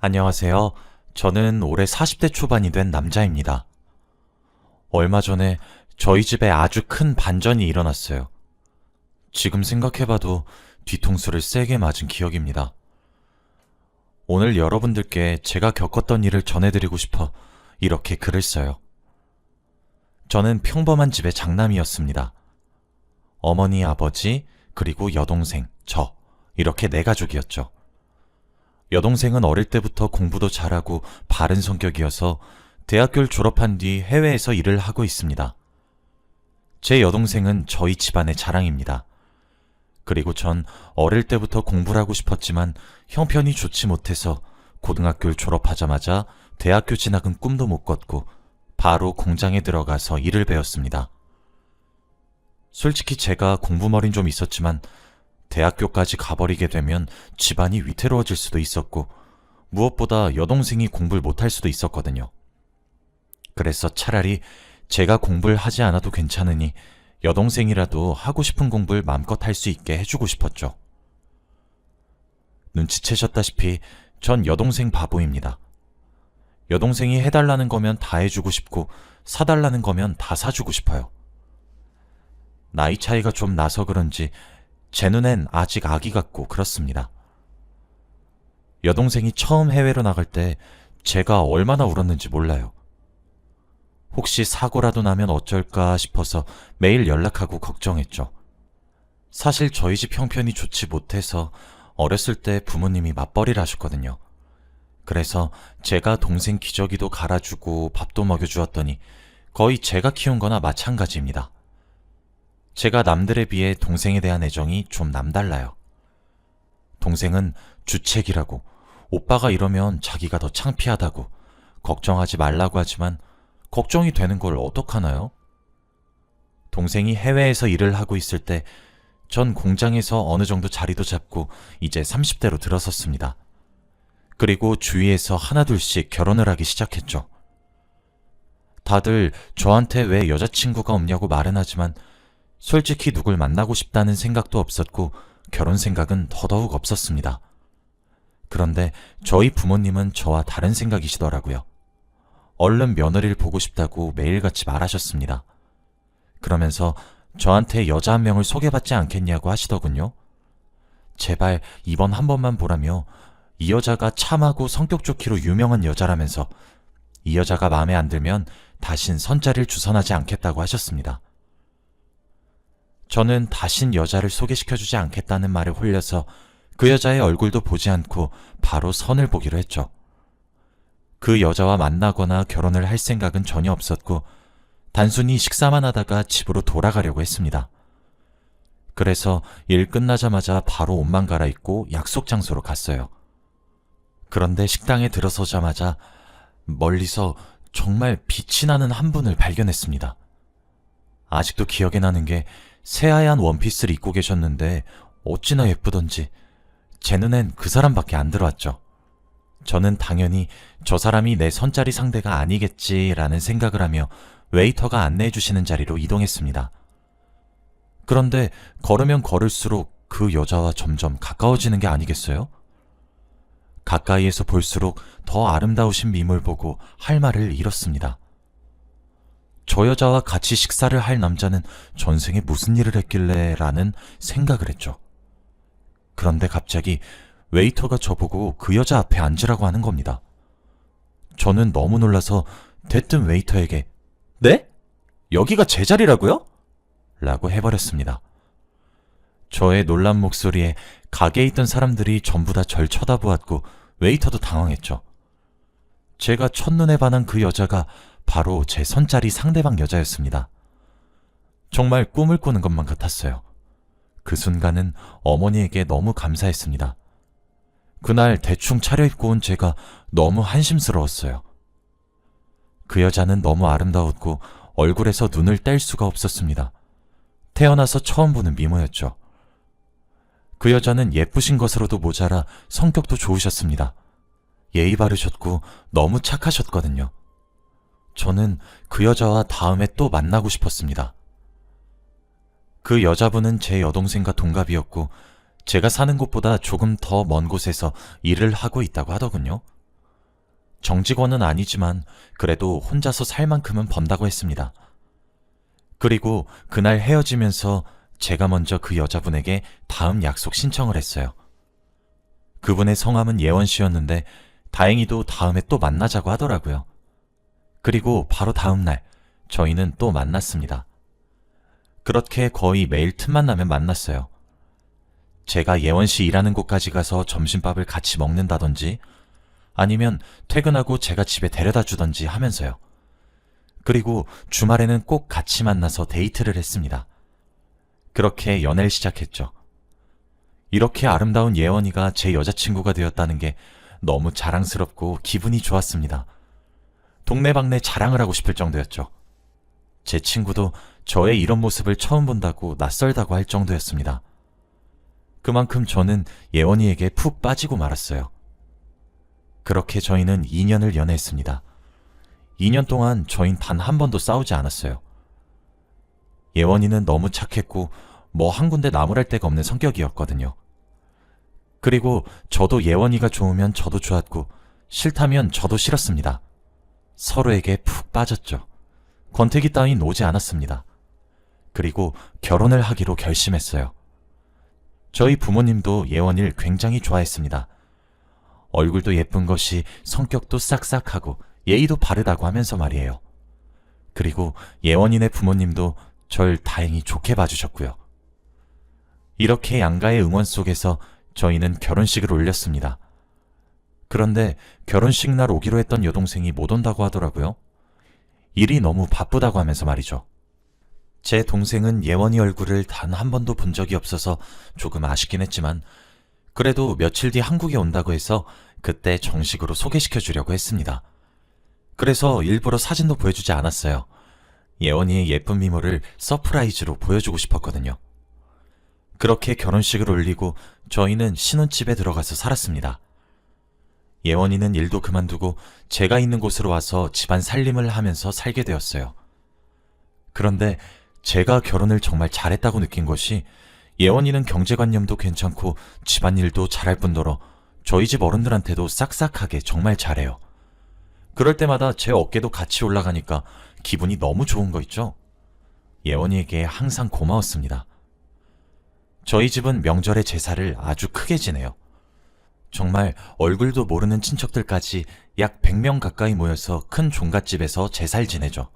안녕하세요. 저는 올해 40대 초반이 된 남자입니다. 얼마 전에 저희 집에 아주 큰 반전이 일어났어요. 지금 생각해봐도 뒤통수를 세게 맞은 기억입니다. 오늘 여러분들께 제가 겪었던 일을 전해드리고 싶어 이렇게 글을 써요. 저는 평범한 집의 장남이었습니다. 어머니, 아버지, 그리고 여동생, 저, 이렇게 네 가족이었죠. 여동생은 어릴 때부터 공부도 잘하고 바른 성격이어서 대학교를 졸업한 뒤 해외에서 일을 하고 있습니다. 제 여동생은 저희 집안의 자랑입니다. 그리고 전 어릴 때부터 공부를 하고 싶었지만 형편이 좋지 못해서 고등학교를 졸업하자마자 대학교 진학은 꿈도 못 꿨고 바로 공장에 들어가서 일을 배웠습니다. 솔직히 제가 공부머린 좀 있었지만 대학교까지 가버리게 되면 집안이 위태로워질 수도 있었고 무엇보다 여동생이 공부를 못할 수도 있었거든요. 그래서 차라리 제가 공부를 하지 않아도 괜찮으니 여동생이라도 하고 싶은 공부를 마음껏 할 수 있게 해주고 싶었죠. 눈치채셨다시피 전 여동생 바보입니다. 여동생이 해달라는 거면 다 해주고 싶고 사달라는 거면 다 사주고 싶어요. 나이 차이가 좀 나서 그런지 제 눈엔 아직 아기 같고 그렇습니다. 여동생이 처음 해외로 나갈 때 제가 얼마나 울었는지 몰라요. 혹시 사고라도 나면 어쩔까 싶어서 매일 연락하고 걱정했죠. 사실 저희 집 형편이 좋지 못해서 어렸을 때 부모님이 맞벌이를 하셨거든요. 그래서 제가 동생 기저귀도 갈아주고 밥도 먹여주었더니 거의 제가 키운 거나 마찬가지입니다. 제가 남들에 비해 동생에 대한 애정이 좀 남달라요. 동생은 주책이라고 오빠가 이러면 자기가 더 창피하다고 걱정하지 말라고 하지만 걱정이 되는 걸 어떡하나요? 동생이 해외에서 일을 하고 있을 때 전 공장에서 어느 정도 자리도 잡고 이제 30대로 들어섰습니다. 그리고 주위에서 하나둘씩 결혼을 하기 시작했죠. 다들 저한테 왜 여자친구가 없냐고 말은 하지만 솔직히 누굴 만나고 싶다는 생각도 없었고 결혼 생각은 더더욱 없었습니다. 그런데 저희 부모님은 저와 다른 생각이시더라고요. 얼른 며느리를 보고 싶다고 매일같이 말하셨습니다. 그러면서 저한테 여자 한 명을 소개받지 않겠냐고 하시더군요. 제발 이번 한 번만 보라며 이 여자가 참하고 성격 좋기로 유명한 여자라면서 이 여자가 마음에 안 들면 다신 선자리를 주선하지 않겠다고 하셨습니다. 저는 다신 여자를 소개시켜주지 않겠다는 말에 홀려서 그 여자의 얼굴도 보지 않고 바로 선을 보기로 했죠. 그 여자와 만나거나 결혼을 할 생각은 전혀 없었고 단순히 식사만 하다가 집으로 돌아가려고 했습니다. 그래서 일 끝나자마자 바로 옷만 갈아입고 약속 장소로 갔어요. 그런데 식당에 들어서자마자 멀리서 정말 빛이 나는 한 분을 발견했습니다. 아직도 기억에 나는 게 새하얀 원피스를 입고 계셨는데 어찌나 예쁘던지 제 눈엔 그 사람밖에 안 들어왔죠. 저는 당연히 저 사람이 내 선자리 상대가 아니겠지라는 생각을 하며 웨이터가 안내해 주시는 자리로 이동했습니다. 그런데 걸으면 걸을수록 그 여자와 점점 가까워지는 게 아니겠어요? 가까이에서 볼수록 더 아름다우신 미모를 보고 할 말을 잃었습니다. 저 여자와 같이 식사를 할 남자는 전생에 무슨 일을 했길래 라는 생각을 했죠. 그런데 갑자기 웨이터가 저보고 그 여자 앞에 앉으라고 하는 겁니다. 저는 너무 놀라서 대뜸 웨이터에게 네? 여기가 제 자리라고요? 라고 해버렸습니다. 저의 놀란 목소리에 가게에 있던 사람들이 전부 다 절 쳐다보았고 웨이터도 당황했죠. 제가 첫눈에 반한 그 여자가 바로 제 선자리 상대방 여자였습니다. 정말 꿈을 꾸는 것만 같았어요. 그 순간은 어머니에게 너무 감사했습니다. 그날 대충 차려입고 온 제가 너무 한심스러웠어요. 그 여자는 너무 아름다웠고 얼굴에서 눈을 뗄 수가 없었습니다. 태어나서 처음 보는 미모였죠. 그 여자는 예쁘신 것으로도 모자라 성격도 좋으셨습니다. 예의 바르셨고 너무 착하셨거든요. 저는 그 여자와 다음에 또 만나고 싶었습니다. 그 여자분은 제 여동생과 동갑이었고 제가 사는 곳보다 조금 더 먼 곳에서 일을 하고 있다고 하더군요. 정직원은 아니지만 그래도 혼자서 살 만큼은 번다고 했습니다. 그리고 그날 헤어지면서 제가 먼저 그 여자분에게 다음 약속 신청을 했어요. 그분의 성함은 예원 씨였는데 다행히도 다음에 또 만나자고 하더라고요. 그리고 바로 다음 날 저희는 또 만났습니다. 그렇게 거의 매일 틈만 나면 만났어요. 제가 예원 씨 일하는 곳까지 가서 점심밥을 같이 먹는다든지 아니면 퇴근하고 제가 집에 데려다 주던지 하면서요. 그리고 주말에는 꼭 같이 만나서 데이트를 했습니다. 그렇게 연애를 시작했죠. 이렇게 아름다운 예원이가 제 여자친구가 되었다는 게 너무 자랑스럽고 기분이 좋았습니다. 동네방네 자랑을 하고 싶을 정도였죠. 제 친구도 저의 이런 모습을 처음 본다고 낯설다고 할 정도였습니다. 그만큼 저는 예원이에게 푹 빠지고 말았어요. 그렇게 저희는 2년을 연애했습니다. 2년 동안 저흰 단한 번도 싸우지 않았어요. 예원이는 너무 착했고 뭐 한 군데 나무랄 데가 없는 성격이었거든요. 그리고 저도 예원이가 좋으면 저도 좋았고 싫다면 저도 싫었습니다. 서로에게 푹 빠졌죠. 권태기 따윈 오지 않았습니다. 그리고 결혼을 하기로 결심했어요. 저희 부모님도 예원이를 굉장히 좋아했습니다. 얼굴도 예쁜 것이 성격도 싹싹하고 예의도 바르다고 하면서 말이에요. 그리고 예원이네 부모님도 절 다행히 좋게 봐주셨고요. 이렇게 양가의 응원 속에서 저희는 결혼식을 올렸습니다. 그런데 결혼식 날 오기로 했던 여동생이 못 온다고 하더라고요. 일이 너무 바쁘다고 하면서 말이죠. 제 동생은 예원이 얼굴을 단 한 번도 본 적이 없어서 조금 아쉽긴 했지만 그래도 며칠 뒤 한국에 온다고 해서 그때 정식으로 소개시켜 주려고 했습니다. 그래서 일부러 사진도 보여주지 않았어요. 예원이의 예쁜 미모를 서프라이즈로 보여주고 싶었거든요. 그렇게 결혼식을 올리고 저희는 신혼집에 들어가서 살았습니다. 예원이는 일도 그만두고 제가 있는 곳으로 와서 집안 살림을 하면서 살게 되었어요. 그런데 제가 결혼을 정말 잘했다고 느낀 것이 예원이는 경제관념도 괜찮고 집안일도 잘할 뿐더러 저희 집 어른들한테도 싹싹하게 정말 잘해요. 그럴 때마다 제 어깨도 같이 올라가니까 기분이 너무 좋은 거 있죠? 예원이에게 항상 고마웠습니다. 저희 집은 명절에 제사를 아주 크게 지내요. 정말 얼굴도 모르는 친척들까지 약 100명 가까이 모여서 큰 종갓집에서 제사를 지내죠.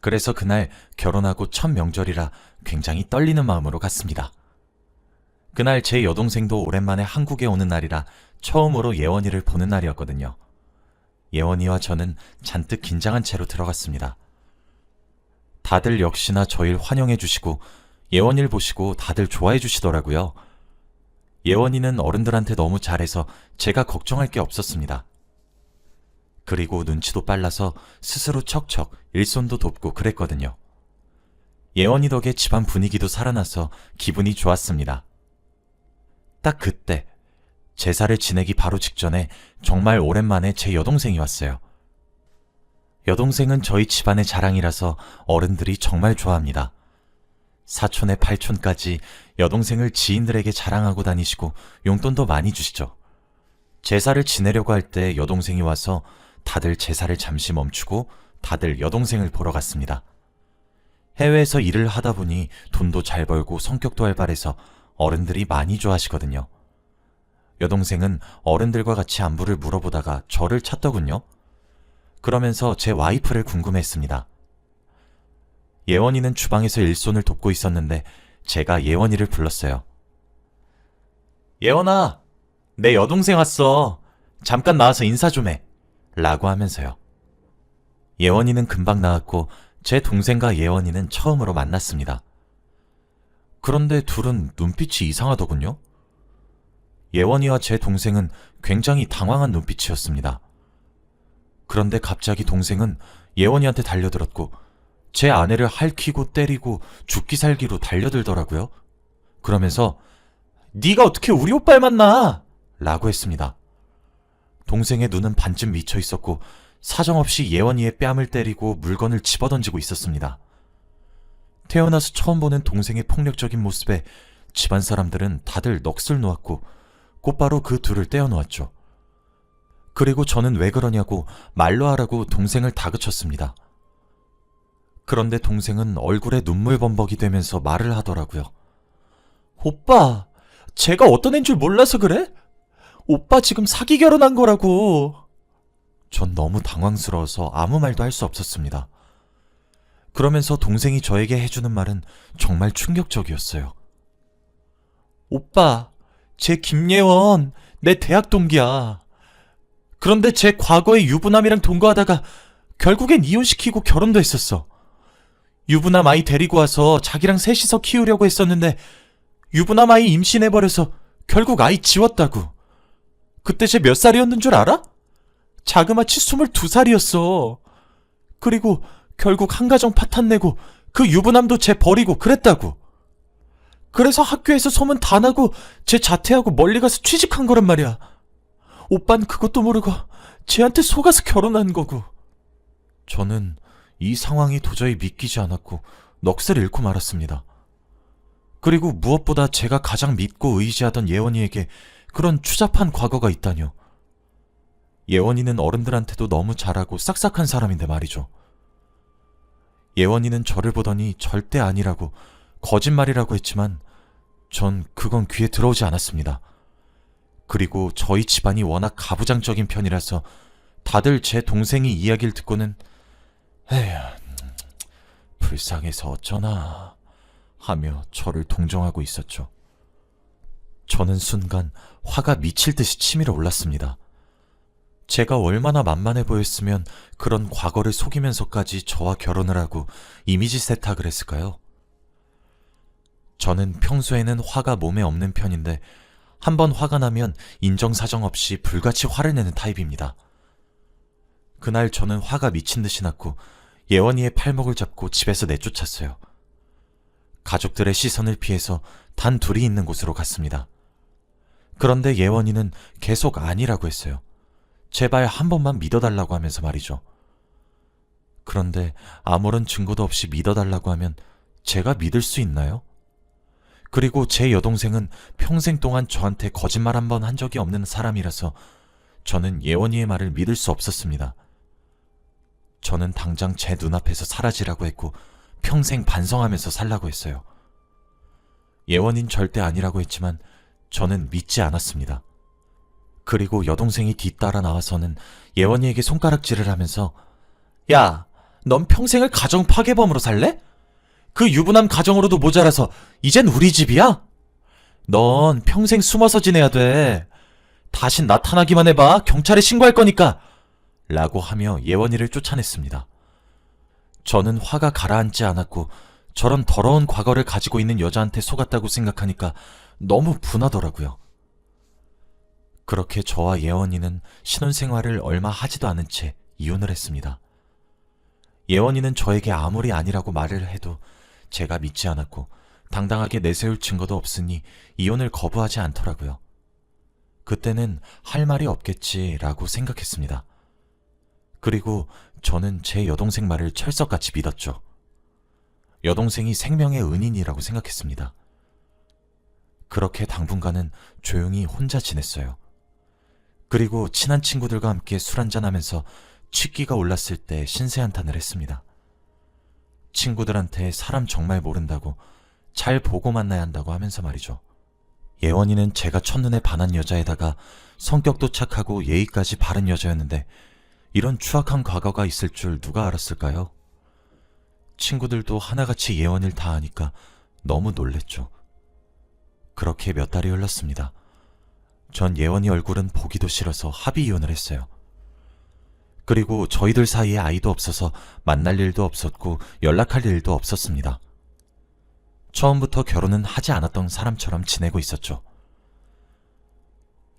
그래서 그날 결혼하고 첫 명절이라 굉장히 떨리는 마음으로 갔습니다. 그날 제 여동생도 오랜만에 한국에 오는 날이라 처음으로 예원이를 보는 날이었거든요. 예원이와 저는 잔뜩 긴장한 채로 들어갔습니다. 다들 역시나 저희를 환영해 주시고 예원이를 보시고 다들 좋아해 주시더라고요. 예원이는 어른들한테 너무 잘해서 제가 걱정할 게 없었습니다. 그리고 눈치도 빨라서 스스로 척척 일손도 돕고 그랬거든요. 예원이 덕에 집안 분위기도 살아나서 기분이 좋았습니다. 딱 그때 제사를 지내기 바로 직전에 정말 오랜만에 제 여동생이 왔어요. 여동생은 저희 집안의 자랑이라서 어른들이 정말 좋아합니다. 사촌의 팔촌까지 여동생을 지인들에게 자랑하고 다니시고 용돈도 많이 주시죠. 제사를 지내려고 할 때 여동생이 와서 다들 제사를 잠시 멈추고 다들 여동생을 보러 갔습니다. 해외에서 일을 하다 보니 돈도 잘 벌고 성격도 활발해서 어른들이 많이 좋아하시거든요. 여동생은 어른들과 같이 안부를 물어보다가 저를 찾더군요. 그러면서 제 와이프를 궁금해했습니다. 예원이는 주방에서 일손을 돕고 있었는데 제가 예원이를 불렀어요. 예원아, 내 여동생 왔어. 잠깐 나와서 인사 좀 해. 라고 하면서요. 예원이는 금방 나왔고 제 동생과 예원이는 처음으로 만났습니다. 그런데 둘은 눈빛이 이상하더군요. 예원이와 제 동생은 굉장히 당황한 눈빛이었습니다. 그런데 갑자기 동생은 예원이한테 달려들었고 제 아내를 핥히고 때리고 죽기 살기로 달려들더라고요. 그러면서 네가 어떻게 우리 오빠를 만나? 라고 했습니다. 동생의 눈은 반쯤 미쳐 있었고 사정없이 예원이의 뺨을 때리고 물건을 집어던지고 있었습니다. 태어나서 처음 보는 동생의 폭력적인 모습에 집안 사람들은 다들 넋을 놓았고 곧바로 그 둘을 떼어놓았죠. 그리고 저는 왜 그러냐고 말로 하라고 동생을 다그쳤습니다. 그런데 동생은 얼굴에 눈물 범벅이 되면서 말을 하더라고요. 오빠, 제가 어떤 애인 줄 몰라서 그래? 오빠 지금 사기 결혼한 거라고. 전 너무 당황스러워서 아무 말도 할 수 없었습니다. 그러면서 동생이 저에게 해주는 말은 정말 충격적이었어요. 오빠, 제 김예원, 내 대학 동기야. 그런데 제 과거에 유부남이랑 동거하다가 결국엔 이혼시키고 결혼도 했었어. 유부남 아이 데리고 와서 자기랑 셋이서 키우려고 했었는데 유부남 아이 임신해버려서 결국 아이 지웠다고. 그때 쟤 몇 살이었는 줄 알아? 자그마치 22살이었어. 그리고 결국 한가정 파탄 내고 그 유부남도 쟤 버리고 그랬다고. 그래서 학교에서 소문 다 나고 쟤 자퇴하고 멀리 가서 취직한 거란 말이야. 오빤 그것도 모르고 쟤한테 속아서 결혼한 거고. 저는 이 상황이 도저히 믿기지 않았고 넋을 잃고 말았습니다. 그리고 무엇보다 제가 가장 믿고 의지하던 예원이에게 그런 추잡한 과거가 있다뇨. 예원이는 어른들한테도 너무 잘하고 싹싹한 사람인데 말이죠. 예원이는 저를 보더니 절대 아니라고 거짓말이라고 했지만 전 그건 귀에 들어오지 않았습니다. 그리고 저희 집안이 워낙 가부장적인 편이라서 다들 제 동생이 이야기를 듣고는 에휴, 불쌍해서 어쩌나 하며 저를 동정하고 있었죠. 저는 순간 화가 미칠 듯이 치밀어 올랐습니다. 제가 얼마나 만만해 보였으면 그런 과거를 속이면서까지 저와 결혼을 하고 이미지 세탁을 했을까요? 저는 평소에는 화가 몸에 없는 편인데 한번 화가 나면 인정사정 없이 불같이 화를 내는 타입입니다. 그날 저는 화가 미친 듯이 났고 예원이의 팔목을 잡고 집에서 내쫓았어요. 가족들의 시선을 피해서 단 둘이 있는 곳으로 갔습니다. 그런데 예원이는 계속 아니라고 했어요. 제발 한 번만 믿어달라고 하면서 말이죠. 그런데 아무런 증거도 없이 믿어달라고 하면 제가 믿을 수 있나요? 그리고 제 여동생은 평생 동안 저한테 거짓말 한 번 한 적이 없는 사람이라서 저는 예원이의 말을 믿을 수 없었습니다. 저는 당장 제 눈앞에서 사라지라고 했고 평생 반성하면서 살라고 했어요. 예원인 절대 아니라고 했지만 저는 믿지 않았습니다. 그리고 여동생이 뒤따라 나와서는 예원이에게 손가락질을 하면서 야, 넌 평생을 가정 파괴범으로 살래? 그 유부남 가정으로도 모자라서 이젠 우리 집이야? 넌 평생 숨어서 지내야 돼. 다신 나타나기만 해봐. 경찰에 신고할 거니까. 라고 하며 예원이를 쫓아냈습니다. 저는 화가 가라앉지 않았고 저런 더러운 과거를 가지고 있는 여자한테 속았다고 생각하니까 너무 분하더라고요. 그렇게 저와 예원이는 신혼생활을 얼마 하지도 않은 채 이혼을 했습니다. 예원이는 저에게 아무리 아니라고 말을 해도 제가 믿지 않았고 당당하게 내세울 증거도 없으니 이혼을 거부하지 않더라고요. 그때는 할 말이 없겠지라고 생각했습니다. 그리고 저는 제 여동생 말을 철석같이 믿었죠. 여동생이 생명의 은인이라고 생각했습니다. 그렇게 당분간은 조용히 혼자 지냈어요. 그리고 친한 친구들과 함께 술 한잔하면서 취기가 올랐을 때 신세한탄을 했습니다. 친구들한테 사람 정말 모른다고 잘 보고 만나야 한다고 하면서 말이죠. 예원이는 제가 첫눈에 반한 여자에다가 성격도 착하고 예의까지 바른 여자였는데 이런 추악한 과거가 있을 줄 누가 알았을까요? 친구들도 하나같이 예원을 다 아니까 너무 놀랬죠. 그렇게 몇 달이 흘렀습니다. 전 예원이 얼굴은 보기도 싫어서 합의 이혼을 했어요. 그리고 저희들 사이에 아이도 없어서 만날 일도 없었고 연락할 일도 없었습니다. 처음부터 결혼은 하지 않았던 사람처럼 지내고 있었죠.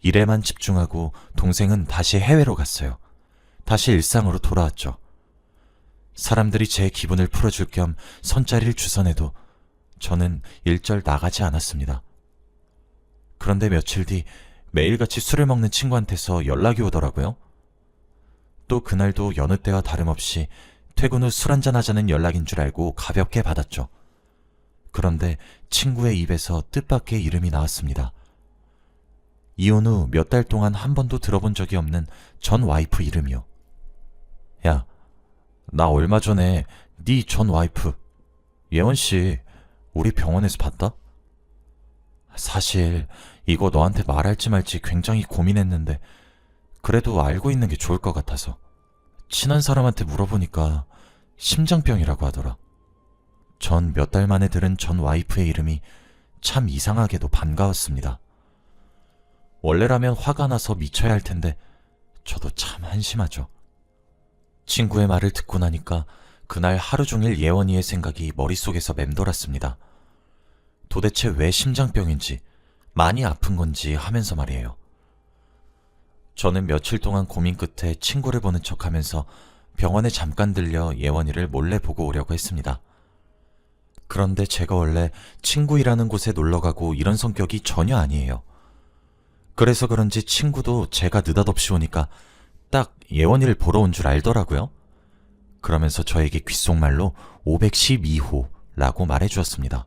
일에만 집중하고 동생은 다시 해외로 갔어요. 다시 일상으로 돌아왔죠. 사람들이 제 기분을 풀어줄 겸 선자리를 주선해도 저는 일절 나가지 않았습니다. 그런데 며칠 뒤 매일같이 술을 먹는 친구한테서 연락이 오더라고요. 또 그날도 여느 때와 다름없이 퇴근 후 술 한잔 하자는 연락인 줄 알고 가볍게 받았죠. 그런데 친구의 입에서 뜻밖의 이름이 나왔습니다. 이혼 후 몇 달 동안 한 번도 들어본 적이 없는 전 와이프 이름이요. 야, 나 얼마 전에 네 전 와이프 예원 씨 우리 병원에서 봤다? 사실 이거 너한테 말할지 말지 굉장히 고민했는데 그래도 알고 있는 게 좋을 것 같아서 친한 사람한테 물어보니까 심장병이라고 하더라. 전 몇 달 만에 들은 전 와이프의 이름이 참 이상하게도 반가웠습니다. 원래라면 화가 나서 미쳐야 할 텐데 저도 참 한심하죠. 친구의 말을 듣고 나니까 그날 하루 종일 예원이의 생각이 머릿속에서 맴돌았습니다. 도대체 왜 심장병인지 많이 아픈 건지 하면서 말이에요. 저는 며칠 동안 고민 끝에 친구를 보는 척 하면서 병원에 잠깐 들려 예원이를 몰래 보고 오려고 했습니다. 그런데 제가 원래 친구이라는 곳에 놀러 가고 이런 성격이 전혀 아니에요. 그래서 그런지 친구도 제가 느닷없이 오니까 딱 예원이를 보러 온 줄 알더라고요. 그러면서 저에게 귓속말로 512호라고 말해 주었습니다.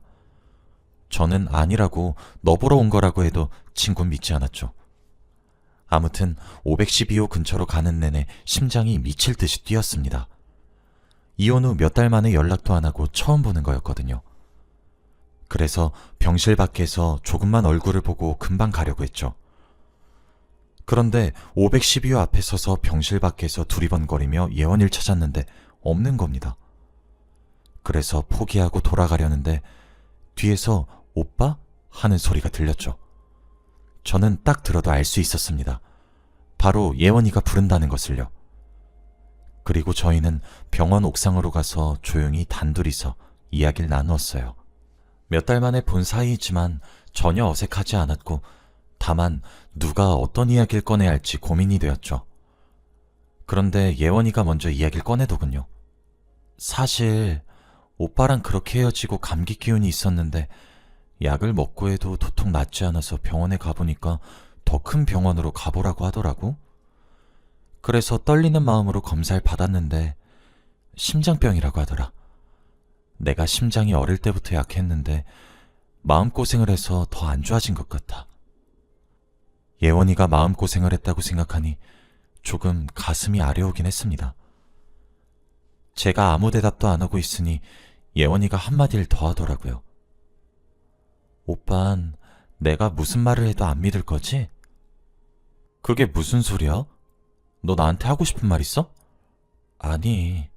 저는 아니라고 너 보러 온 거라고 해도 친구는 믿지 않았죠. 아무튼 512호 근처로 가는 내내 심장이 미칠 듯이 뛰었습니다. 이혼 후 몇 달 만에 연락도 안 하고 처음 보는 거였거든요. 그래서 병실 밖에서 조금만 얼굴을 보고 금방 가려고 했죠. 그런데 512호 앞에 서서 병실 밖에서 두리번거리며 예원이를 찾았는데 없는 겁니다. 그래서 포기하고 돌아가려는데 뒤에서 오빠? 하는 소리가 들렸죠. 저는 딱 들어도 알 수 있었습니다. 바로 예원이가 부른다는 것을요. 그리고 저희는 병원 옥상으로 가서 조용히 단둘이서 이야기를 나누었어요. 몇 달 만에 본 사이이지만 전혀 어색하지 않았고 다만 누가 어떤 이야기를 꺼내야 할지 고민이 되었죠. 그런데 예원이가 먼저 이야기를 꺼내더군요. 사실 오빠랑 그렇게 헤어지고 감기 기운이 있었는데 약을 먹고 해도 도통 낫지 않아서 병원에 가보니까 더 큰 병원으로 가보라고 하더라고. 그래서 떨리는 마음으로 검사를 받았는데 심장병이라고 하더라. 내가 심장이 어릴 때부터 약했는데 마음고생을 해서 더 안 좋아진 것 같아. 예원이가 마음고생을 했다고 생각하니 조금 가슴이 아려오긴 했습니다. 제가 아무 대답도 안 하고 있으니 예원이가 한마디를 더 하더라고요. 오빤 내가 무슨 말을 해도 안 믿을 거지? 그게 무슨 소리야? 너 나한테 하고 싶은 말 있어? 아니,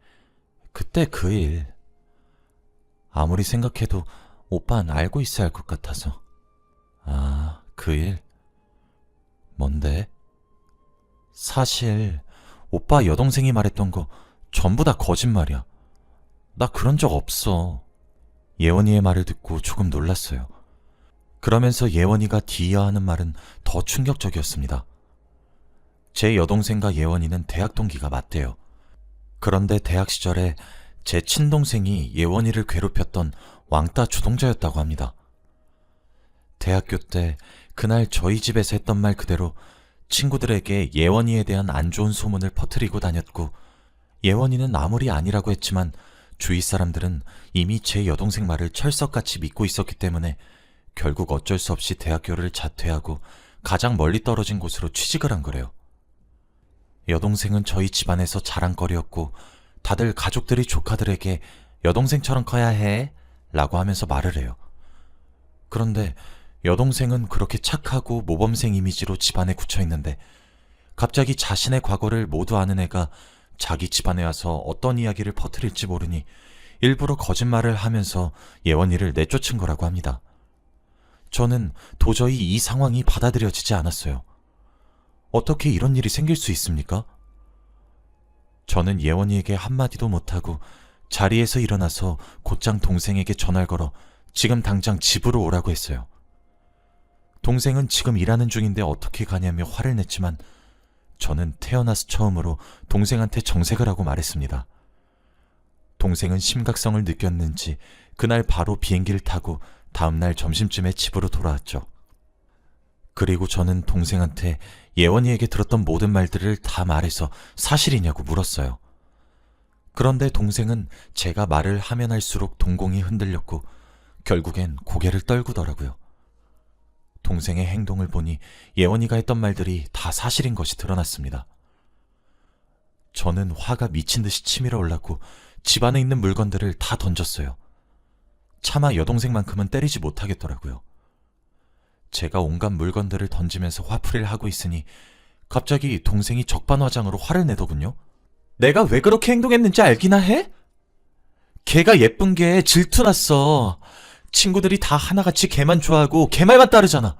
그때 그 일. 아무리 생각해도 오빤 알고 있어야 할 것 같아서. 아, 그 일? 뭔데? 사실, 오빠 여동생이 말했던 거 전부 다 거짓말이야. 나 그런 적 없어. 예원이의 말을 듣고 조금 놀랐어요. 그러면서 예원이가 뒤이어 하는 말은 더 충격적이었습니다. 제 여동생과 예원이는 대학 동기가 맞대요. 그런데 대학 시절에 제 친동생이 예원이를 괴롭혔던 왕따 주동자였다고 합니다. 대학교 때 그날 저희 집에서 했던 말 그대로 친구들에게 예원이에 대한 안 좋은 소문을 퍼뜨리고 다녔고 예원이는 아무리 아니라고 했지만 주위 사람들은 이미 제 여동생 말을 철석같이 믿고 있었기 때문에 결국 어쩔 수 없이 대학교를 자퇴하고 가장 멀리 떨어진 곳으로 취직을 한 거래요. 여동생은 저희 집안에서 자랑거리였고 다들 가족들이 조카들에게 여동생처럼 커야 해 라고 하면서 말을 해요. 그런데 여동생은 그렇게 착하고 모범생 이미지로 집안에 굳혀 있는데 갑자기 자신의 과거를 모두 아는 애가 자기 집안에 와서 어떤 이야기를 퍼뜨릴지 모르니 일부러 거짓말을 하면서 예원이를 내쫓은 거라고 합니다. 저는 도저히 이 상황이 받아들여지지 않았어요. 어떻게 이런 일이 생길 수 있습니까? 저는 예원이에게 한마디도 못하고 자리에서 일어나서 곧장 동생에게 전화를 걸어 지금 당장 집으로 오라고 했어요. 동생은 지금 일하는 중인데 어떻게 가냐며 화를 냈지만 저는 태어나서 처음으로 동생한테 정색을 하고 말했습니다. 동생은 심각성을 느꼈는지 그날 바로 비행기를 타고 다음날 점심쯤에 집으로 돌아왔죠. 그리고 저는 동생한테 예원이에게 들었던 모든 말들을 다 말해서 사실이냐고 물었어요. 그런데 동생은 제가 말을 하면 할수록 동공이 흔들렸고 결국엔 고개를 떨구더라고요. 동생의 행동을 보니 예원이가 했던 말들이 다 사실인 것이 드러났습니다. 저는 화가 미친 듯이 치밀어 올랐고 집 안에 있는 물건들을 다 던졌어요. 차마 여동생만큼은 때리지 못하겠더라고요. 제가 온갖 물건들을 던지면서 화풀이를 하고 있으니 갑자기 동생이 적반화장으로 화를 내더군요. 내가 왜 그렇게 행동했는지 알기나 해? 걔가 예쁜 게 질투났어. 친구들이 다 하나같이 걔만 좋아하고 걔 말만 따르잖아.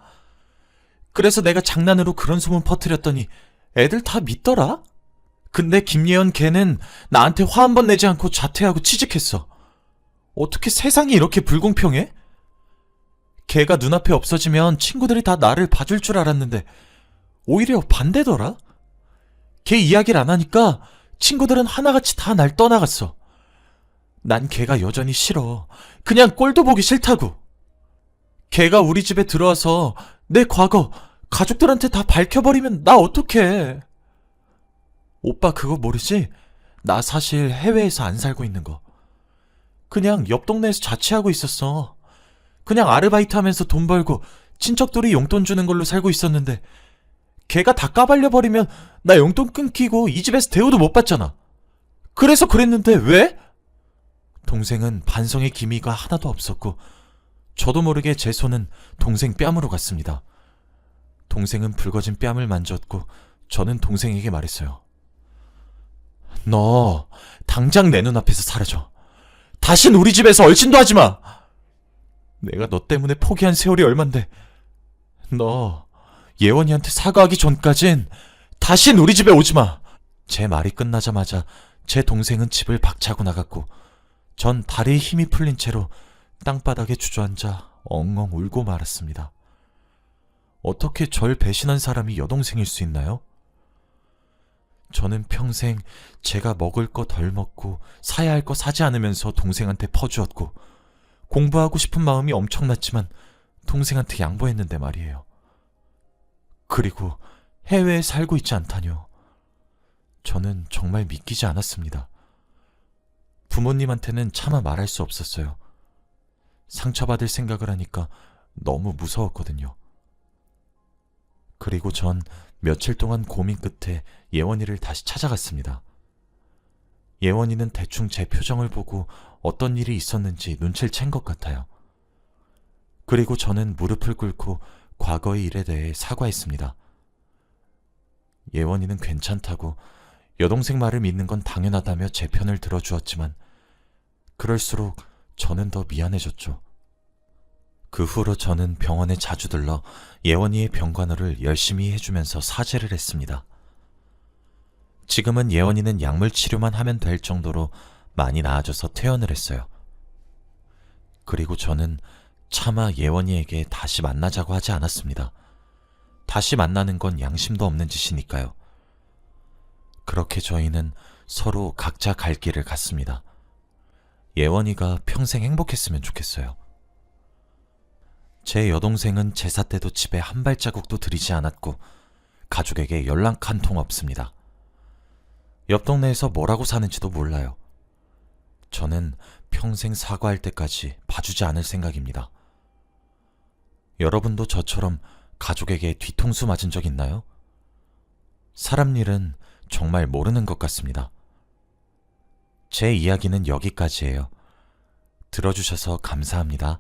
그래서 내가 장난으로 그런 소문 퍼뜨렸더니 애들 다 믿더라? 근데 김예연 걔는 나한테 화 한 번 내지 않고 자퇴하고 취직했어. 어떻게 세상이 이렇게 불공평해? 걔가 눈앞에 없어지면 친구들이 다 나를 봐줄 줄 알았는데 오히려 반대더라? 걔 이야기를 안 하니까 친구들은 하나같이 다 날 떠나갔어. 난 걔가 여전히 싫어. 그냥 꼴도 보기 싫다고. 걔가 우리 집에 들어와서 내 과거 가족들한테 다 밝혀버리면 나 어떡해. 오빠 그거 모르지? 나 사실 해외에서 안 살고 있는 거. 그냥 옆 동네에서 자취하고 있었어. 그냥 아르바이트 하면서 돈 벌고 친척들이 용돈 주는 걸로 살고 있었는데 걔가 다 까발려 버리면 나 용돈 끊기고 이 집에서 대우도 못 받잖아. 그래서 그랬는데 왜? 동생은 반성의 기미가 하나도 없었고 저도 모르게 제 손은 동생 뺨으로 갔습니다. 동생은 붉어진 뺨을 만졌고 저는 동생에게 말했어요. 너 당장 내 눈앞에서 사라져. 다신 우리 집에서 얼씬도 하지 마. 내가 너 때문에 포기한 세월이 얼만데. 너 예원이한테 사과하기 전까진 다신 우리 집에 오지 마. 제 말이 끝나자마자 제 동생은 집을 박차고 나갔고 전 다리에 힘이 풀린 채로 땅바닥에 주저앉아 엉엉 울고 말았습니다. 어떻게 절 배신한 사람이 여동생일 수 있나요? 저는 평생 제가 먹을 거 덜 먹고 사야 할 거 사지 않으면서 동생한테 퍼주었고 공부하고 싶은 마음이 엄청났지만 동생한테 양보했는데 말이에요. 그리고 해외에 살고 있지 않다뇨. 저는 정말 믿기지 않았습니다. 부모님한테는 차마 말할 수 없었어요. 상처받을 생각을 하니까 너무 무서웠거든요. 그리고 전 며칠 동안 고민 끝에 예원이를 다시 찾아갔습니다. 예원이는 대충 제 표정을 보고 어떤 일이 있었는지 눈치를 챈 것 같아요. 그리고 저는 무릎을 꿇고 과거의 일에 대해 사과했습니다. 예원이는 괜찮다고 여동생 말을 믿는 건 당연하다며 제 편을 들어주었지만 그럴수록 저는 더 미안해졌죠. 그 후로 저는 병원에 자주 들러 예원이의 병관호를 열심히 해주면서 사죄를 했습니다. 지금은 예원이는 약물 치료만 하면 될 정도로 많이 나아져서 퇴원을 했어요. 그리고 저는 차마 예원이에게 다시 만나자고 하지 않았습니다. 다시 만나는 건 양심도 없는 짓이니까요. 그렇게 저희는 서로 각자 갈 길을 갔습니다. 예원이가 평생 행복했으면 좋겠어요. 제 여동생은 제사 때도 집에 한 발자국도 들이지 않았고 가족에게 연락 한 통 없습니다. 옆 동네에서 뭐라고 사는지도 몰라요. 저는 평생 사과할 때까지 봐주지 않을 생각입니다. 여러분도 저처럼 가족에게 뒤통수 맞은 적 있나요? 사람 일은 정말 모르는 것 같습니다. 제 이야기는 여기까지예요. 들어주셔서 감사합니다.